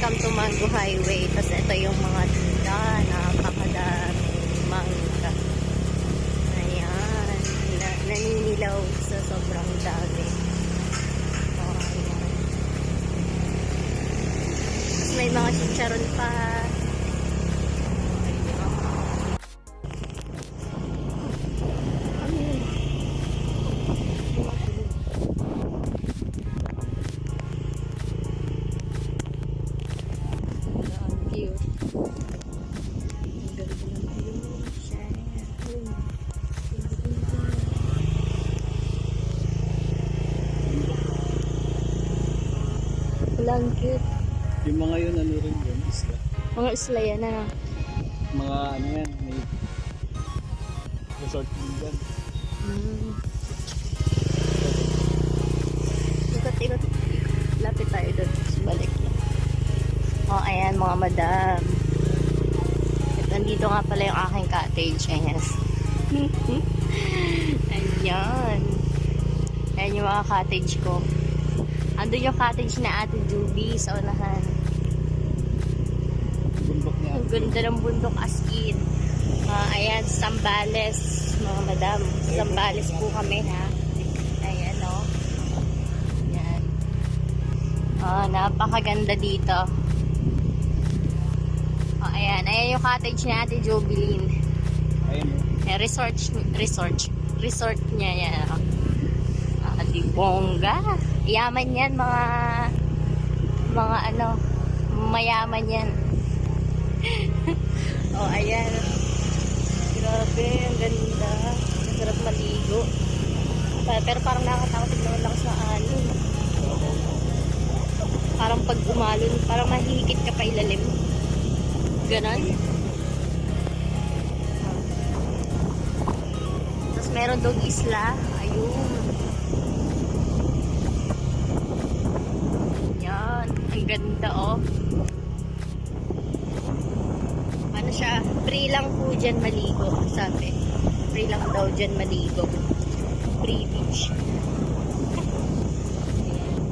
welcome to Mango Highway. Tapos ito yung mga tinda. Napakadaming mangga. Ayan. Na, naninilaw sa sobrang dami. Oh, ayan. Tapos may mga chicharon pa. View. Ang. Blanket. Yung mga yun, ano rin yun, isla. Mga isla yan ano. Mga ano yan, may resort din dyan. Mm. Ikot, ikot. Lapit tayo doon. Balik. Oh, ayan mga madam. At nandito nga pala yung aking cottage. Ayan. ayan. Ayan yung mga cottage ko. Andun yung cottage na Ate Juby sa unahan. Bundok niya. Ang ganda ng bundok as in. Ah, ayan, Sambales, mga madam. Sambales po kami, ha? Ayan, o. Ayan. Ah, napakaganda dito. Ayan. Ayan yung cottage ni Ate Jobeline. Ayun. Eh, resort, resort, resort niya yan. Ah, di bongga. Yaman yan, mga, mga ano, mayaman yan. oh, ayan. Grabe, ang ganda. Ang sarap maligo. Pero parang nakakatakot tignan lang sa alon. Parang pag umalon, parang mahigit ka pa ilalim. Ganon. Tapos meron doon isla. Ayun. Yan. Ang ganda oh. Ano siya? Free lang po dyan maligo. Sabi. Free lang daw dyan maligo. Free beach.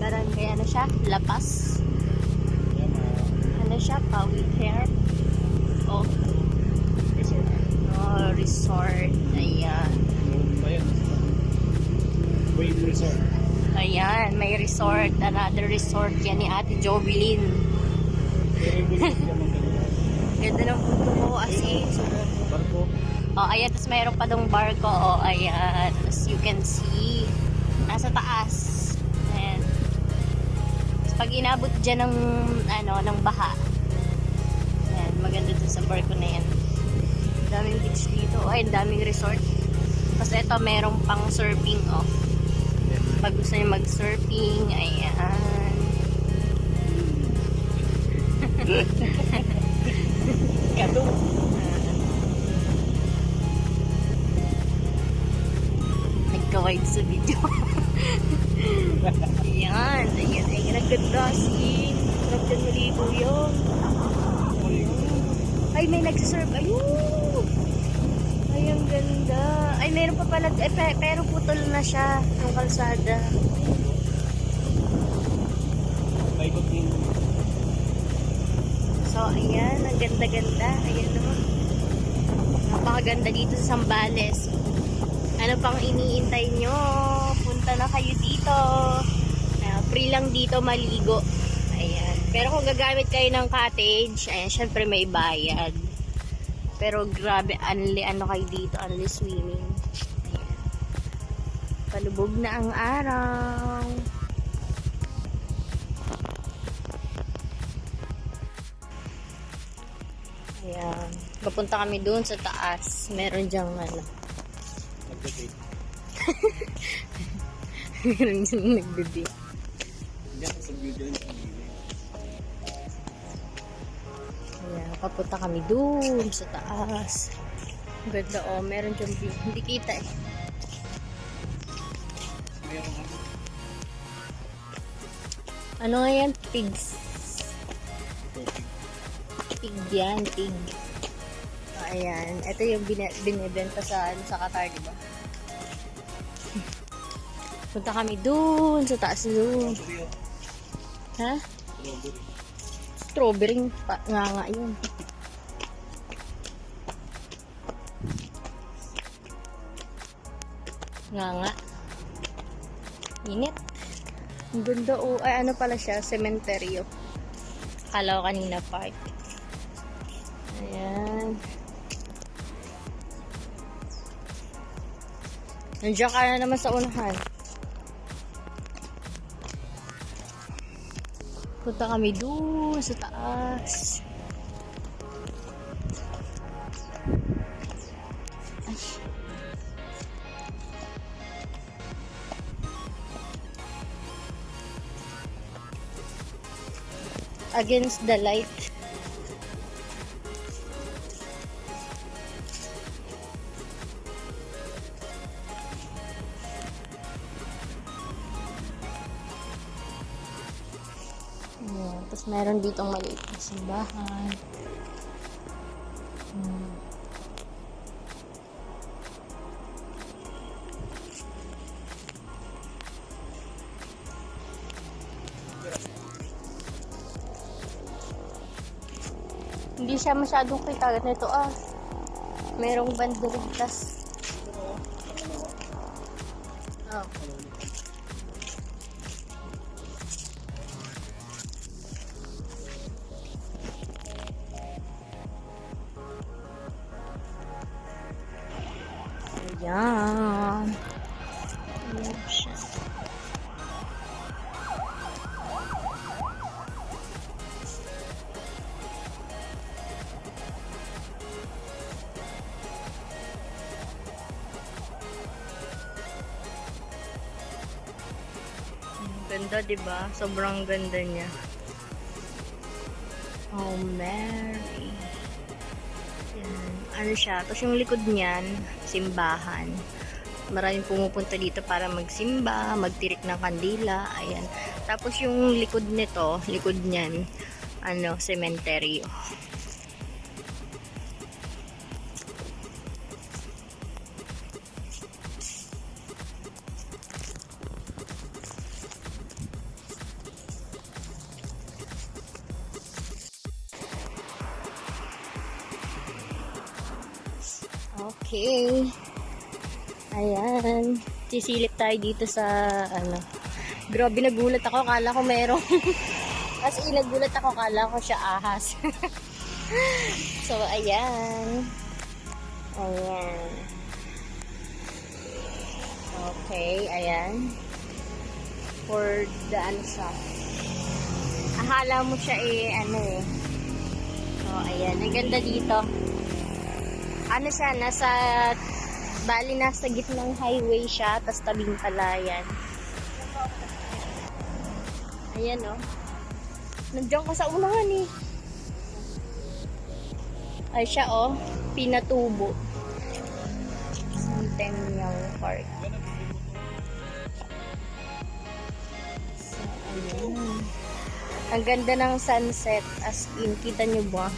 Parang kaya ano siya? Lapas. Ano siya? Pawid hair. Oh, resort. Ayan. Wave Resort. Ayan, may resort. Another resort yan ni Ate Jovelyn. Ganda ng puto ko as in. Barko. Oh, ayan. Tapos mayroon pa dong barko. Oh, ayan. As you can see, nasa taas. Ayan. Tapos pag inabot dyan ng, ano, ng baha. Ayan, maganda dun sa barko na yan. Daming beach dito. Ay, daming resort. Tapos ito, merong pang surfing, oh. Pag gusto niyo mag-surfing, ayan. Kato. Nagka-wide sa video. ayan, ayan, ayan. Ang ganda, sin. Sarap dyan maligo yun. Ay, may nagsiserve. Ayun! Ay, ang ganda. Ay, meron pa pala. Eh, pe- pero putol na siya. Yung kalsada. Paikot din. So, ayan. Ang ganda-ganda. Ayan naman. Napakaganda dito sa Sambales. Ano pang iniintay nyo? Punta na kayo dito. Ah, free lang dito maligo. Ayan. Pero kung gagamit kayo ng cottage, ayan, syempre may bayad. Pero grabe, only ano kayo dito, only swimming. Ayan. Palubog na ang araw. Ayan. Papunta kami doon sa taas. Meron diyang ano. Nagdadate. Meron diyang sa video yun. sa video. Ayan. Papunta kami doon sa taas. Ganda oh. Meron diyang view. Hindi kita eh. Ano. Nga yan? Pigs. Pig yan. Pig. Ayan. Ito yung bine- binibenta sa, ano, sa Qatar, di ba? Punta kami doon sa taas doon. Oh. Ha? Strawberry. Strawberry pa, nga nga yun. Nga nga. Init. Ang ganda o, ay ano pala siya, sementeryo. Akala ko kanina park. Ayan. Nandiyan ka na naman sa unahan. Punta kami doon sa taas. Against the light. Meron ditong maliit na simbahan. Hmm. Hindi siya masyadong kita. Ganito ah. Merong banderillas. Oh. Ayan. Ganda, di ba? Sobrang ganda niya. Oh, Mary. Yan. Ano siya? Tapos yung likod niyan, simbahan. Maraming pumupunta dito para magsimba, magtirik ng kandila. Ayan. Tapos yung likod nito, likod niyan, ano, sementeryo. Okay. Ayan. Sisilip tayo dito sa, ano. Grabe, nagulat ako. Kala ko meron. As in, nagulat ako. Kala ko siya ahas. so, ayan. Ayan. Okay, ayan. For the, ano siya. Akala mo siya eh, ano eh. So, ayan. Ang ganda dito ano siya, nasa, bali nasa gitnang highway siya, tapos tabing palayan. Ayan o. Oh. Nandiyan ka sa unahan eh. Ay siya oh, pinatubo. Centennial Park. So, ayan. Ang ganda ng sunset, as in, kita nyo ba?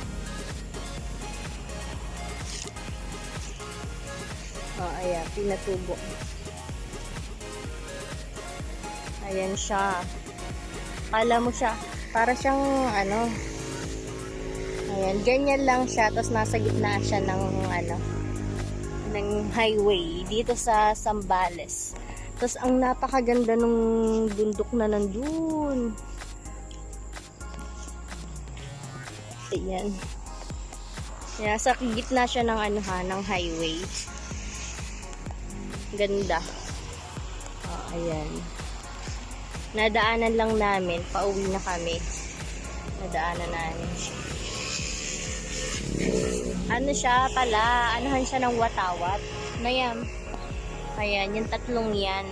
Ayan, pinatubo. Ayan siya. Kala mo siya, para siyang ano, ayan, ganyan lang siya, tapos nasa gitna siya ng ano, ng highway, dito sa Sambales. Tapos ang napakaganda nung bundok na nandun. Ayan. Kaya sa gitna siya ng ano ha, ng highway. Ganda. Oh, ayan. Nadaanan lang namin. Pauwi na kami. Nadaanan namin. Ano siya pala? Anuhan siya ng watawat? Mayam. Ayan, yung tatlong yan.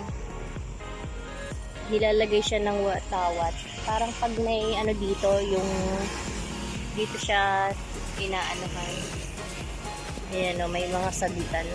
Nilalagay siya ng watawat. Parang pag may ano dito, yung dito siya inaanuhan. Ayan o, may mga sabitan.